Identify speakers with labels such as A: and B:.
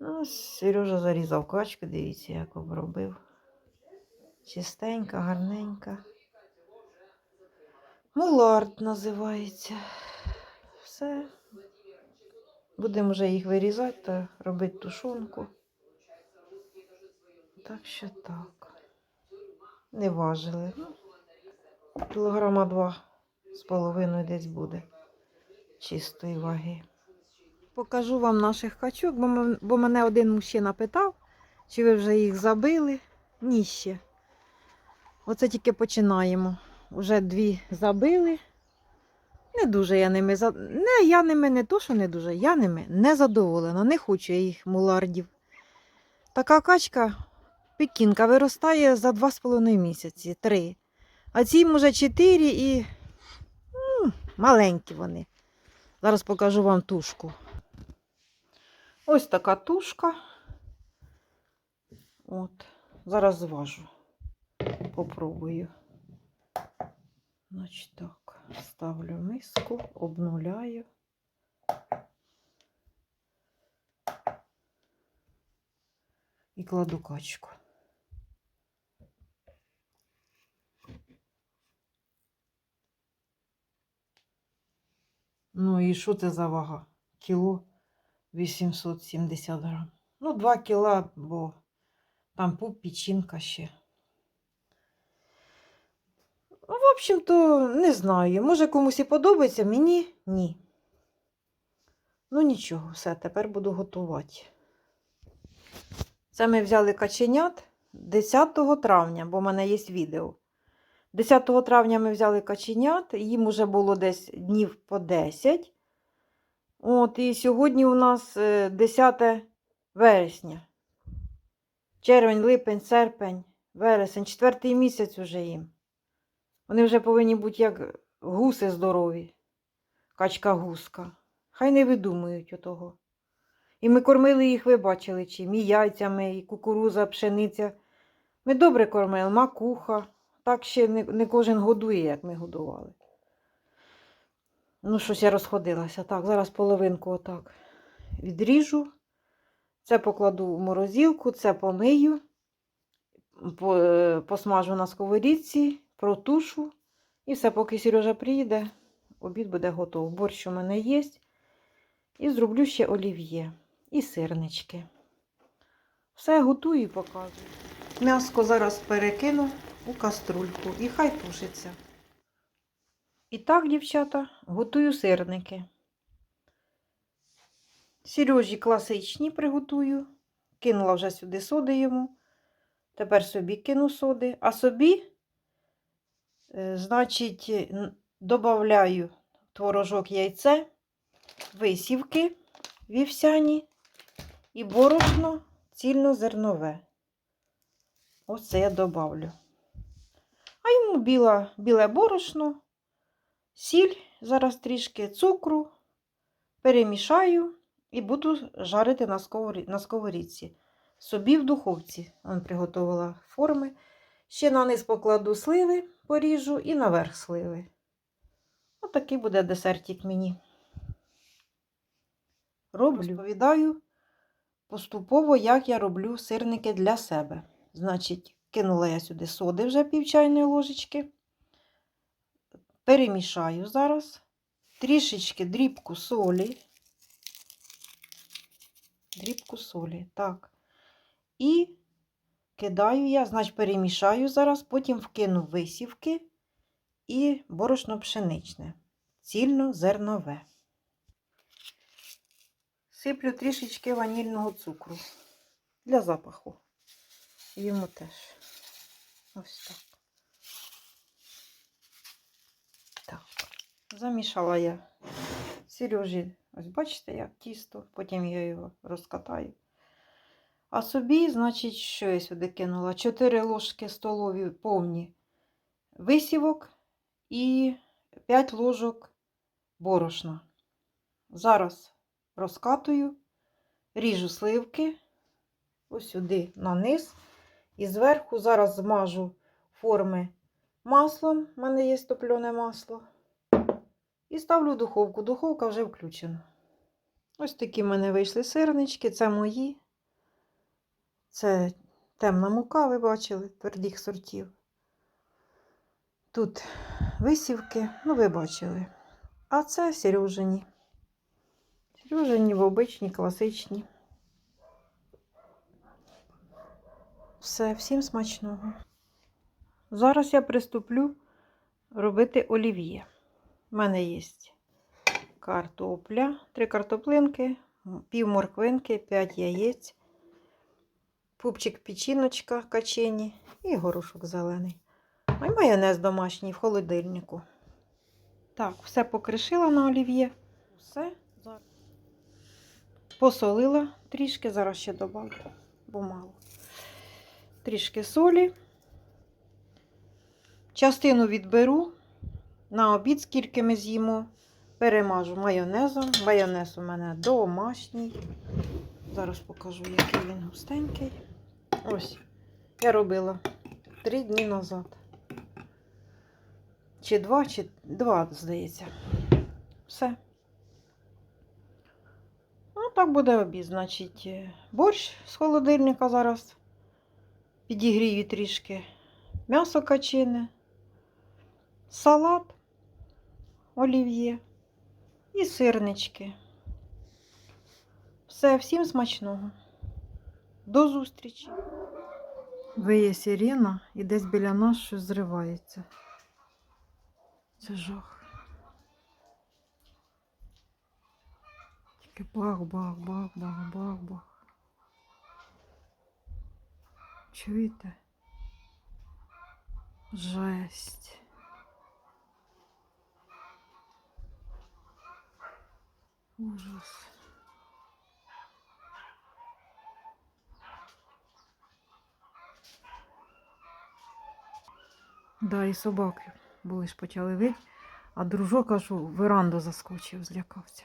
A: Ну, Сережа зарізав качку, дивіться, як обробив. Чистенька, гарненька. Мулард називається. Все. Будемо вже їх вирізати та робити тушонку. Так що так. Не важили. Ну, кілограма два з половиною десь буде чистої ваги. Покажу вам наших качок, бо, м- мене один мужчина питав, чи ви вже їх забили. Ні ще. Оце тільки починаємо. Уже дві забили. Не дуже я ними. Не, я ними не то, що не дуже, я ними не задоволена. Не хочу я їх мулардів. Така качка, пекінка, виростає за 2,5 місяці, 3. А ці може 4 і м, маленькі вони. Зараз покажу вам тушку. Ось така тушка. От. Зараз зважу. Попробую. Значить так, ставлю миску, обнуляю. І кладу качку. Ну і що це за вага? Кіло 870 грам. Ну, 2 кіла, бо там пуп, печінка ще. Ну, В общем-то, не знаю. Може комусь і подобається, мені ні. Ну нічого, все, тепер буду готувати. Це ми взяли каченят 10 травня, бо в мене є відео. 10 травня ми взяли каченят, їм уже було десь днів по 10. От, і сьогодні у нас е, 10 вересня. Червень, липень, серпень, вересень, четвертий місяць уже їм. Вони вже повинні бути як гуси здорові, качка-гуска. Хай не видумують отого. І ми кормили їх, ви бачили, чим, і яйцями, і кукуруза, пшениця. Ми добре кормили, макуха. Так ще не кожен годує, як ми годували. Ну, щось я розходилася. Так, зараз половинку отак відріжу. Це покладу в морозилку, це помию, е, посмажу на сковорідці, протушу. І все, поки Сережа приїде, обід буде готовий. Борщ у мене є. І зроблю ще олів'є і сирнички. Все готую і показую. М'яско зараз перекину у каструльку і хай тушиться. І так, дівчата, готую сирники. Сережі класичні приготую. Кинула вже сюди соди йому. Тепер собі кину соди. А собі, е, значить, додаю творожок яйце, висівки вівсяні і борошно цільнозернове. Оце я добавлю. А йому біла, біле борошно, сіль, зараз трішки цукру, перемішаю і буду жарити на, сковорі... сковорідці. Собі в духовці Он приготувала форми. Ще на низ покладу сливи, поріжу і наверх сливи. Отакий буде десертик мені. Роблю. Розповідаю поступово, як я роблю сирники для себе. Значить, кинула я сюди соди вже пів чайної ложечки. Перемішаю зараз. Трішечки дрібку солі. Дрібку солі. Так. І кидаю я, значить, перемішаю зараз, потім вкину висівки і борошно пшеничне, цільно-зернове. Сиплю трішечки ванільного цукру для запаху. Йому теж. Ось. Так. Замішала я Сережі, ось бачите, як тісто, потім я його розкатаю. А собі, значить, що я сюди кинула? 4 ложки столові повні висівок і 5 ложок борошна. Зараз розкатую, ріжу сливки ось сюди на низ. І зверху зараз змажу форми маслом. У мене є топлене масло. І ставлю духовку. Духовка вже включена. Ось такі в мене вийшли сирнички, це мої. Це темна мука, ви бачили, твердих сортів. Тут висівки, ну ви бачили. А це Сережині. Сережині в обичні, класичні. Все, всім смачного. Зараз я приступлю робити олів'є. У мене є картопля, три картоплинки, пів морквинки, 5 яєць, пупчик печіночка качені і горошок зелений. А й майонез домашній в холодильнику. Так, все покришила на олів'є. Все. Посолила трішки, зараз ще добавлю, бо мало. Трішки солі. Частину відберу на обід, скільки ми з'їмо. Перемажу майонезом. Майонез у мене домашній. Зараз покажу, який він густенький. Ось. Я робила три дні назад. Чи два, чи два, здається. Все. Ну, так буде обід. Значить, е, борщ з холодильника зараз. Підігрію трішки. М'ясо качине, салат, олів'є і сирнички. Все, всім смачного. До зустрічі. Виє сирена і десь біля нас щось зривається. Це жах. Тільки бах, бах, бах, бах, бах, бах. Чуєте? Жесть. Ужас. Да, і собаки були ж почали вить, а дружок аж у веранду заскочив, злякався.